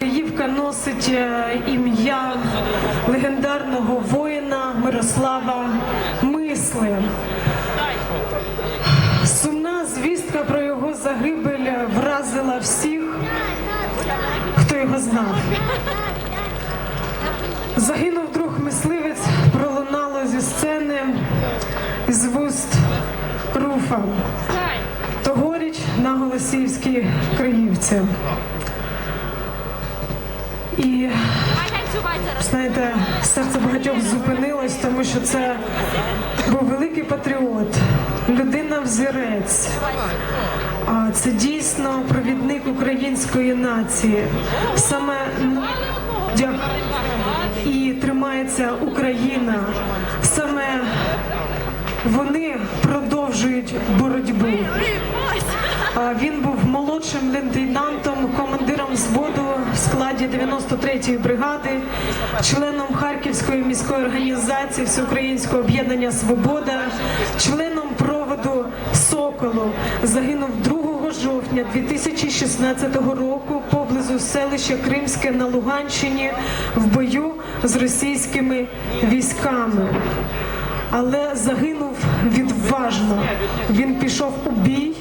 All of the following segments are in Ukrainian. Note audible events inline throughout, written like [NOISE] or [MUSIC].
Київка носить е, ім'я легендарного воїна Мирослава Мисли. Сумна звістка про його загибель вразила всіх, хто його знав. Загинув друг мисливець, пролунало зі сцени з вуст Руфа. Тогоріч на Голосіївській Криївці. І знаєте, серце багатьох зупинилось, тому що це був великий патріот, людина взірець. А це дійсно провідник української нації. Саме і тримається Україна. Саме вони продовжують боротьбу. Він був молодшим лейтенантом, командиром взводу в складі 93-ї бригади, членом Харківської міської організації Всеукраїнського об'єднання Свобода, членом проводу Соколу. Загинув 2 жовтня 2016 року поблизу селища Кримське на Луганщині в бою з російськими військами. Але загинув відважно. Він пішов у бій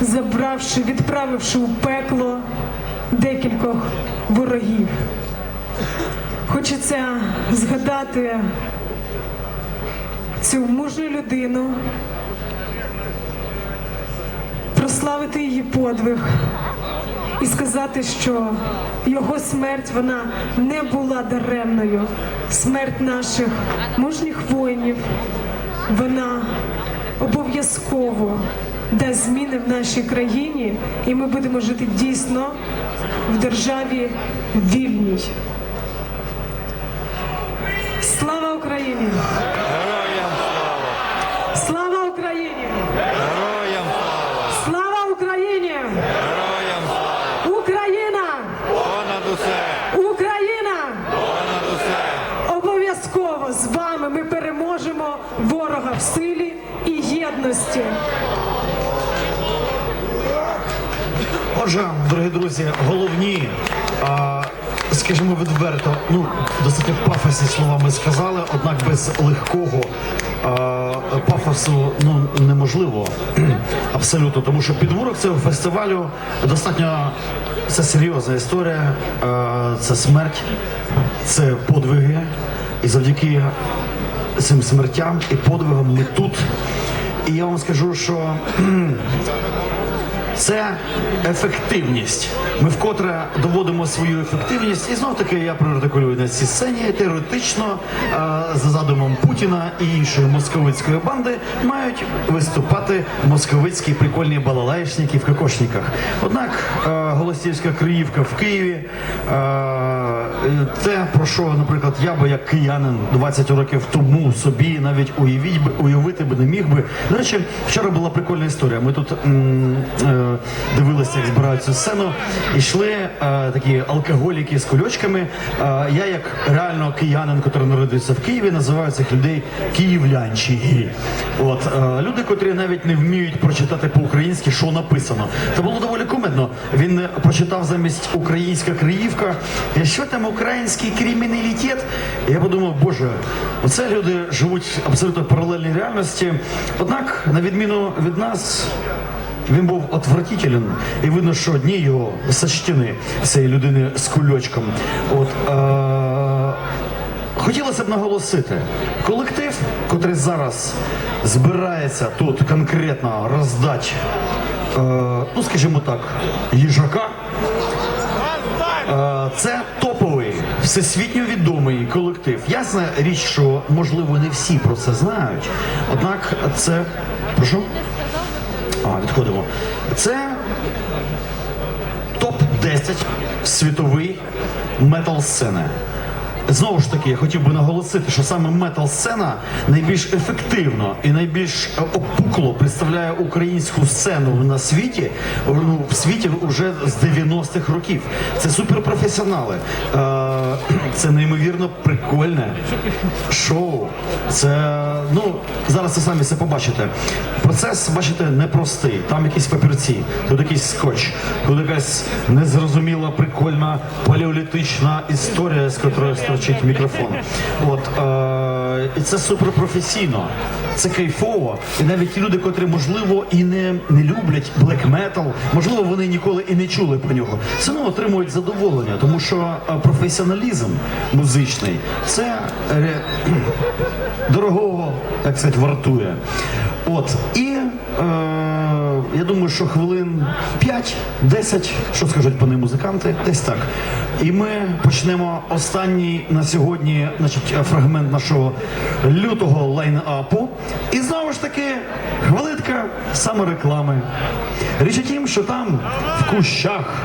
забравши, відправивши у пекло декількох ворогів. Хочеться згадати цю мужню людину, прославити її подвиг і сказати, що його смерть вона не була даремною. Смерть наших мужніх воїнів вона обов'язково дасть зміни в нашій країні, і ми будемо жити дійсно в державі вільній. Слава Україні! Слава! Отже, дорогі друзі, головні, скажімо відверто, ну достатньо пафосні слова ми сказали, однак без легкого пафосу ну неможливо [CLEARS THROAT] абсолютно, тому що підмурок цього фестивалю достатньо це серйозна історія, це смерть, це подвиги, і завдяки цим смертям і подвигам ми тут. І я вам скажу, що [CLEARS THROAT] це ефективність. Ми вкотре доводимо свою ефективність, і знов таки я проартикулюю на цій сцені теоретично е, за задумом Путіна і іншої московицької банди мають виступати московицькі прикольні балалаєшники в кокошниках. Однак е, Голосіївська Криївка в Києві. Е, те, про що, наприклад, я би як киянин 20 років тому собі навіть уявіть би уявити би не міг би. До речі, вчора була прикольна історія. Ми тут м, е, дивилися, як збирають цю сцену, і йшли е, такі алкоголіки з кульочками. Е, я, як реально киянин, який народився в Києві, називаю цих людей київлянчі. От е, люди, котрі навіть не вміють прочитати по-українськи, що написано. Це було доволі кумедно. Він е, прочитав замість українська криївка. «І Що там український криміналітет? Я подумав, боже, оце люди живуть абсолютно паралельній реальності. Однак, на відміну від нас. Він був отвратителен, і видно, що дні його сочтені цієї людини з кульочком. От е- хотілося б наголосити, колектив, котрий зараз збирається тут конкретно роздати, е- ну скажімо так, їжака. Е, Це всесвітньо відомий колектив. Ясна річ, що можливо не всі про це знають. Однак це прошу. А, відходимо. Це топ-10 світовий метал сцени. Знову ж таки я хотів би наголосити, що саме метал сцена найбільш ефективно і найбільш е, опукло представляє українську сцену на світі. Ну, в світі вже з 90-х років. Це суперпрофесіонали. Е, [CLEARS THROAT] Це неймовірно прикольне шоу. Це ну зараз ви самі все побачите. Процес, бачите, непростий. Там якісь папірці, тут якийсь скотч, тут якась незрозуміла, прикольна палеолітична історія, з котрої сторчить мікрофон. От е, і це суперпрофесійно, це кайфово. І навіть ті люди, котрі можливо і не, не люблять блек метал, можливо, вони ніколи і не чули про нього. Все одно отримують задоволення, тому що е, професіоналізм музичний це е, [CLEARS THROAT] дорогого, так сказати, вартує. От і е, я думаю, що хвилин 5-10, що скажуть пани музиканти, десь так. І ми почнемо останній на сьогодні, значить, фрагмент нашого лютого лайн-апу. І знову ж таки, хвилинка самореклами. Річ у тім, що там в кущах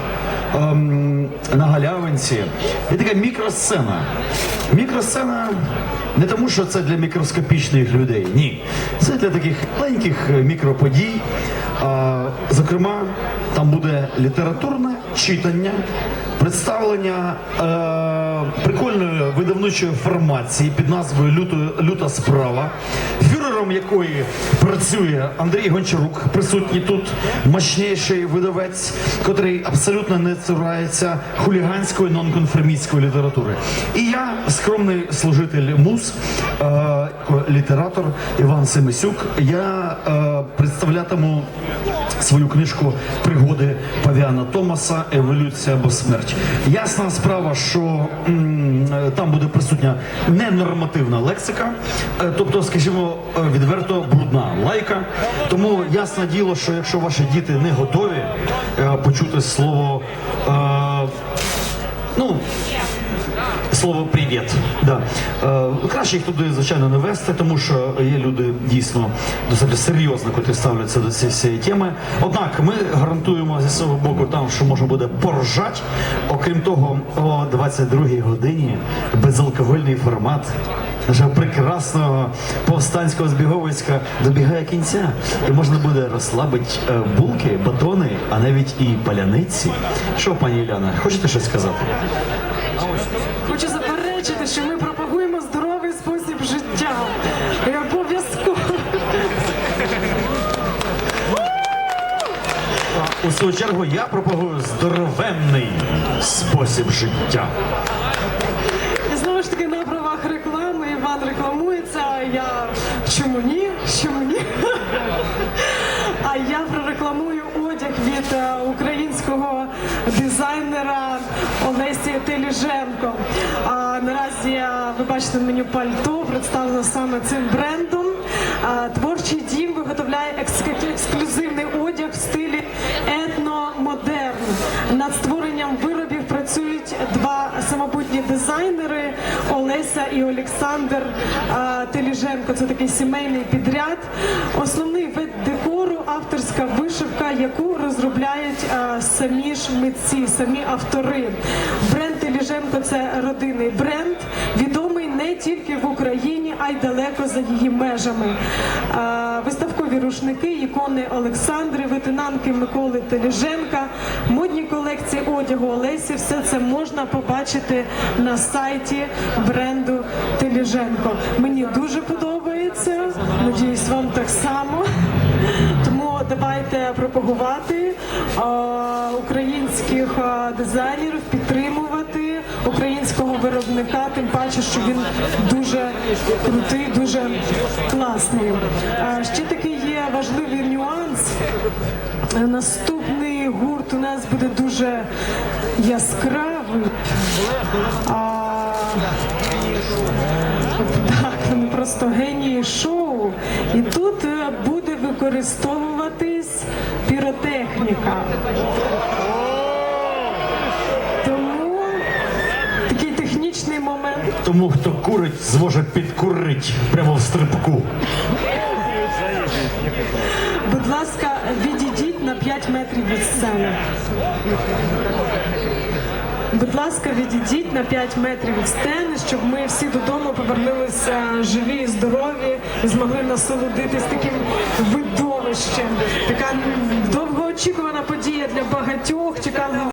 ем, на галявинці є така мікросцена. Мікросцена не тому, що це для мікроскопічних людей. Ні. Це для таких маленьких е, мікроподій. Зокрема, там буде літературне читання, представлення е, прикольної видавничої формації під назвою «Люто- Люта справа, фюрером якої працює Андрій Гончарук, присутній тут мощніший видавець, котрий абсолютно не цурається хуліганської нонконформістської літератури. І я, скромний служитель муз, е, літератор Іван Семисюк, я е, представлятиму свою книжку Пригоди Павіана Томаса Еволюція або смерть. Ясна справа, що е, там буде присутня ненормативна лексика, е, тобто, скажімо, е, відверто брудна лайка. Тому ясне діло, що якщо ваші діти не готові почути слово. Ну, Слово привіт. Да. Е, краще їх туди, звичайно, не вести, тому що є люди дійсно досить серйозно, котрі ставляться до цієї всієї теми. Однак ми гарантуємо зі свого боку там, що можна буде поржать. Окрім того, о 22-й годині безалкогольний формат нашого прекрасного повстанського збіговиська добігає кінця. І можна буде розслабити е, булки, батони, а навіть і паляниці. Що, пані Іляна, хочете щось сказати? Хочу що ми пропагуємо здоровий спосіб життя. І обов'язково. У свою чергу я пропагую здоровенний спосіб життя. І знову ж таки на правах реклами Іван рекламується. а Я чому ні? Чому ні? А я прорекламую одяг від е, українського дизайнера Олесі Теліженко. Е, на меню пальто представлено саме цим брендом. Творчий дім виготовляє ексклюзивний одяг в стилі етномодерн. Над створенням виробів працюють два самобутні дизайнери Олеся і Олександр Теліженко. Це такий сімейний підряд. Основний вид декору авторська вишивка, яку розробляють самі ж митці, самі автори. Бренд Теліженко це родинний бренд, не тільки в Україні, а й далеко за її межами. Виставкові рушники, ікони Олександри, витинанки Миколи Теліженка, модні колекції одягу Олесі. Все це можна побачити на сайті бренду Теліженко. Мені дуже подобається. Надіюсь, вам так само. Тому давайте пропагувати українських дизайнерів, підтримувати українського виробника, тим паче, що він дуже крутий, дуже класний. Ще такий є важливий нюанс. Наступний гурт у нас буде дуже яскравий. Так, просто генії шоу. І тут е, буде використовуватись піротехніка. Тому хто курить, зможе підкурить прямо в стрибку. Будь ласка, відійдіть на 5 метрів від сцени. Будь ласка, відійдіть на 5 метрів від сцени, щоб ми всі додому повернулися живі і здорові і змогли насолодитись таким видовищем. Така довгоочікувана подія для багатьох. Чекали